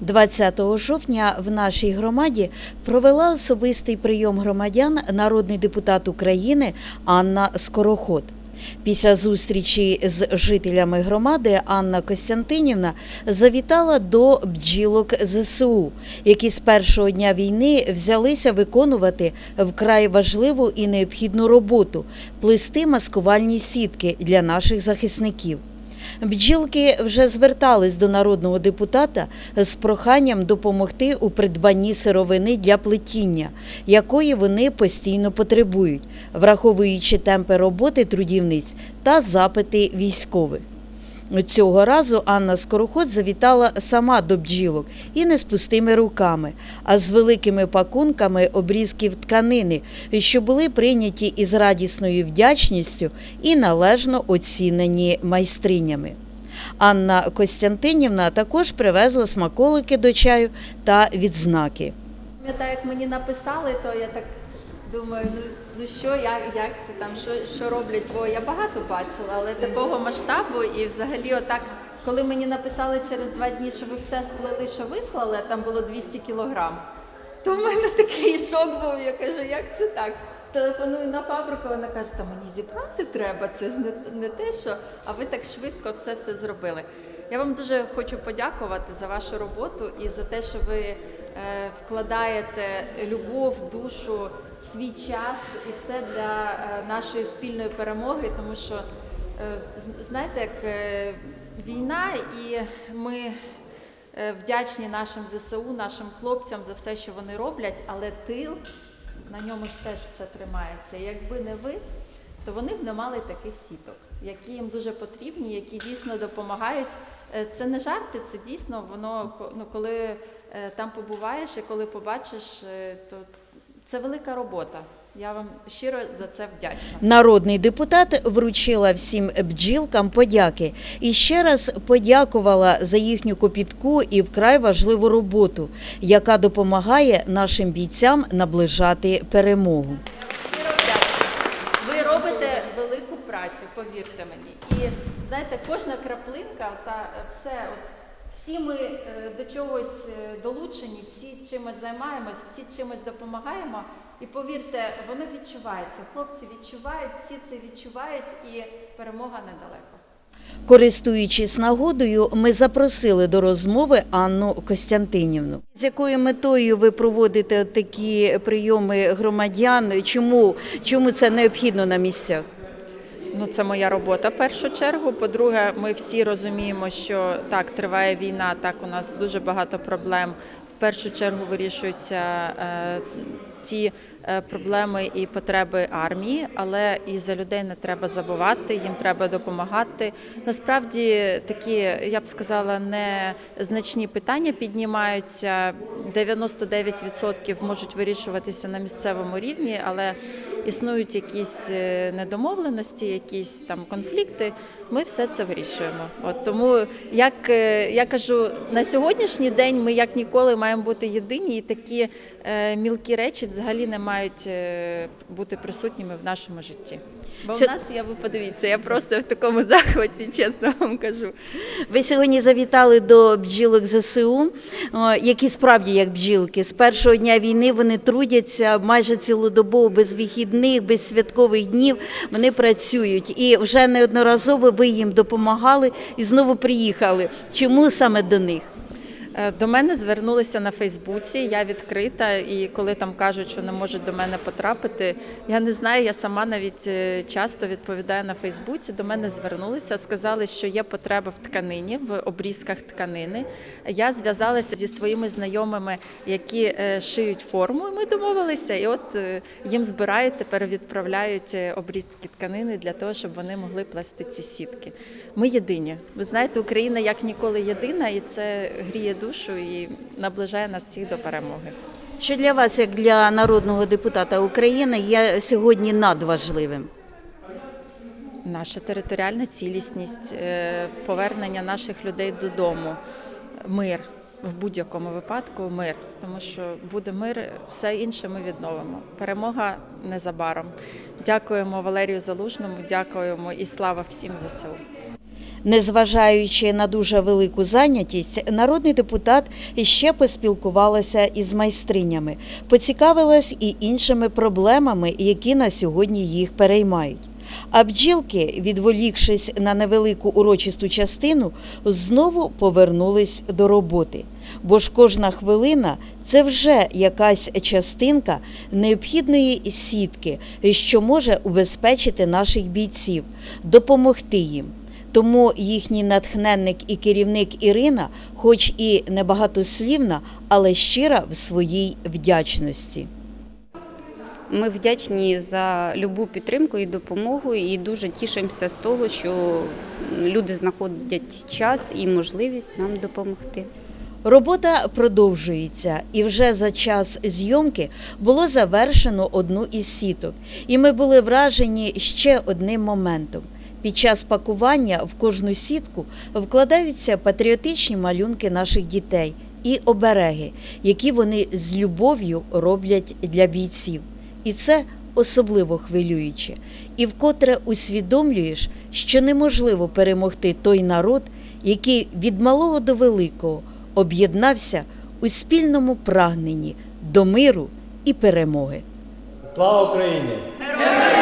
20 жовтня в нашій громаді провела особистий прийом громадян народний депутат України Анна Скороход. Після зустрічі з жителями громади Анна Костянтинівна завітала до бджілок ЗСУ, які з першого дня війни взялися виконувати вкрай важливу і необхідну роботу плести маскувальні сітки для наших захисників. Бджілки вже звертались до народного депутата з проханням допомогти у придбанні сировини для плетіння, якої вони постійно потребують, враховуючи темпи роботи трудівниць та запити військових. Цього разу Анна Скороход завітала сама до бджілок і не з пустими руками, а з великими пакунками обрізків тканини, що були прийняті із радісною вдячністю і належно оцінені майстринями. Анна Костянтинівна також привезла смаколики до чаю та відзнаки. Пам'ятаю, як мені написали, то я так думаю, ну, ну що, як, як це там, що, що роблять, бо я багато бачила, але такого масштабу і взагалі отак, коли мені написали через два дні, що ви все сплели, що вислали, там було 200 кілограм, то в мене такий шок був, я кажу, як це так? Телефоную на фабрику, вона каже, та мені зібрати треба, це ж не, не те, що, а ви так швидко все все зробили. Я вам дуже хочу подякувати за вашу роботу і за те, що ви вкладаєте любов, душу, свій час і все для е, нашої спільної перемоги, тому що е, знаєте, як е, війна, і ми е, вдячні нашим ЗСУ, нашим хлопцям за все, що вони роблять, але тил на ньому ж теж все тримається. Якби не ви, то вони б не мали таких сіток, які їм дуже потрібні, які дійсно допомагають. Е, Це не жарти, це дійсно воно ну, коли е, там побуваєш і коли побачиш, е, то це велика робота. Я вам щиро за це вдячна. Народний депутат вручила всім бджілкам подяки і ще раз подякувала за їхню копітку і вкрай важливу роботу, яка допомагає нашим бійцям наближати перемогу. Щиро вдячна. Ви робите велику працю, повірте мені. І знаєте, кожна краплинка та е, все, от всі ми е, до чогось е, долучені, всі чимось займаємось, всі чимось допомагаємо. І повірте, воно відчувається. Хлопці відчувають, всі це відчувають, і перемога недалеко. Користуючись нагодою, ми запросили до розмови Анну Костянтинівну. З якою метою ви проводите такі прийоми громадян? Чому, чому це необхідно на місцях? Ну, це моя робота в першу чергу. По-друге, ми всі розуміємо, що так триває війна, так у нас дуже багато проблем. В першу чергу вирішуються е, ті е, проблеми і потреби армії, але і за людей не треба забувати, їм треба допомагати. Насправді такі, я б сказала, незначні питання піднімаються. 99% можуть вирішуватися на місцевому рівні, але існують якісь е, недомовленості, якісь там конфлікти. Ми все це вирішуємо. От тому, як е, я кажу, на сьогоднішній день ми як ніколи маємо бути єдині, і такі е, мілкі речі взагалі не мають бути присутніми в нашому житті. Бо в нас я ви подивіться, я просто в такому захваті, чесно вам кажу. Ви сьогодні завітали до бджілок ЗСУ, які справді як бджілки. З першого дня війни вони трудяться майже цілодобово без вихідних, без святкових днів. Вони працюють і вже неодноразово ви їм допомагали і знову приїхали. Чому саме до них? Е, До мене звернулися на Фейсбуці. Я відкрита, і коли там кажуть, що не можуть до мене потрапити, я не знаю. Я сама навіть е, часто відповідаю на Фейсбуці. До мене звернулися, сказали, що є потреба в тканині, в обрізках тканини. Я зв'язалася зі своїми знайомими, які е, шиють форму. і Ми домовилися, і от їм збирають тепер відправляють обрізки тканини для того, щоб вони могли плести ці сітки. Ми єдині. Ви знаєте, Україна як ніколи єдина, і це гріє душу і наближає нас всіх до перемоги. Що для вас, як для народного депутата України, є сьогодні надважливим? Наша територіальна цілісність, е, повернення наших людей додому, мир в будь-якому випадку мир, тому що буде мир, все інше ми відновимо. Перемога незабаром. Дякуємо Валерію Залужному, дякуємо і слава всім ЗСУ. Незважаючи на дуже велику зайнятість, народний депутат ще поспілкувалася із майстринями, поцікавилась і іншими проблемами, які на сьогодні їх переймають. А бджілки, відволікшись на невелику урочисту частину, знову повернулись до роботи. Бо ж кожна хвилина це вже якась частинка необхідної сітки, що може убезпечити наших бійців, допомогти їм. Тому їхній натхненник і керівник Ірина, хоч і небагатослівна, але щира в своїй вдячності. Ми вдячні за любу підтримку і допомогу, і дуже тішимося з того, що люди знаходять час і можливість нам допомогти. Робота продовжується, і вже за час зйомки було завершено одну із сіток. І ми були вражені ще одним моментом. Під час пакування в кожну сітку вкладаються патріотичні малюнки наших дітей і обереги, які вони з любов'ю роблять для бійців. І це особливо хвилююче. І вкотре усвідомлюєш, що неможливо перемогти той народ, який від малого до великого об'єднався у спільному прагненні до миру і перемоги. Слава Україні! Героям